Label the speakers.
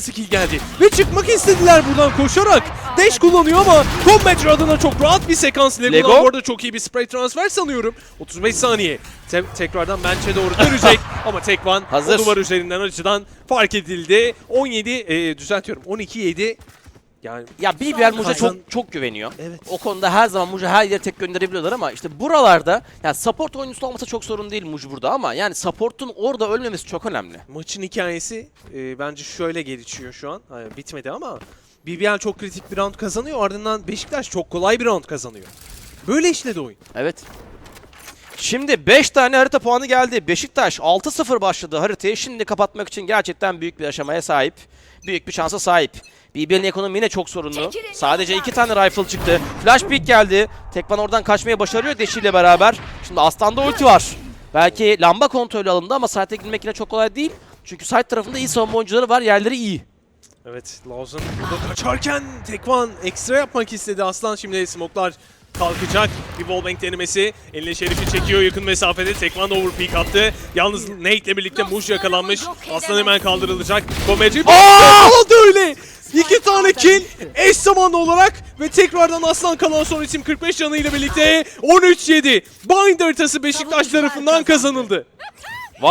Speaker 1: skill geldi. Ve çıkmak istediler buradan koşarak. Dash kullanıyor ama Combat adına çok rahat bir sekans. Lego'dan
Speaker 2: Lego.
Speaker 1: bu arada çok iyi bir spray transfer sanıyorum. 35 saniye. Te- tekrardan bench'e doğru dönecek ama Tekvan
Speaker 2: Hazır.
Speaker 1: o duvar üzerinden açıdan fark edildi. 17 e, düzeltiyorum 12-7 yani
Speaker 2: Ya BBL Muja çok çok güveniyor.
Speaker 1: Evet.
Speaker 2: O konuda her zaman Muja her yere tek gönderebiliyorlar ama işte buralarda yani support oyuncusu olmasa çok sorun değil Muj burada ama yani support'un orada ölmemesi çok önemli.
Speaker 1: maçın hikayesi e, bence şöyle gelişiyor şu an. Hayır, bitmedi ama BBL çok kritik bir round kazanıyor. Ardından Beşiktaş çok kolay bir round kazanıyor. Böyle işledi oyun.
Speaker 2: Evet. Şimdi 5 tane harita puanı geldi. Beşiktaş 6-0 başladı haritayı. Şimdi kapatmak için gerçekten büyük bir aşamaya sahip. Büyük bir şansa sahip. BBL'in ekonomi yine çok sorunlu. Sadece iki tane rifle çıktı. Flash pick geldi. Tekvan oradan kaçmayı başarıyor Deşi ile beraber. Şimdi Aslan'da ulti var. Belki lamba kontrolü alındı ama site'e girmek yine çok kolay değil. Çünkü site tarafında iyi savunma oyuncuları var. Yerleri iyi.
Speaker 1: Evet, Lawson burada kaçarken Tekvan ekstra yapmak istedi. Aslan şimdi smoklar kalkacak. Bir wallbang denemesi. Eline Şerif'i çekiyor yakın mesafede. Tekvan overpeak attı. Yalnız Nate ile birlikte Muş yakalanmış. Aslan hemen kaldırılacak. Komeci oldu öyle. İki tane kill eş zamanlı olarak ve tekrardan Aslan kalan son isim 45 canıyla birlikte 13-7. Bind haritası Beşiktaş tarafından kazanıldı.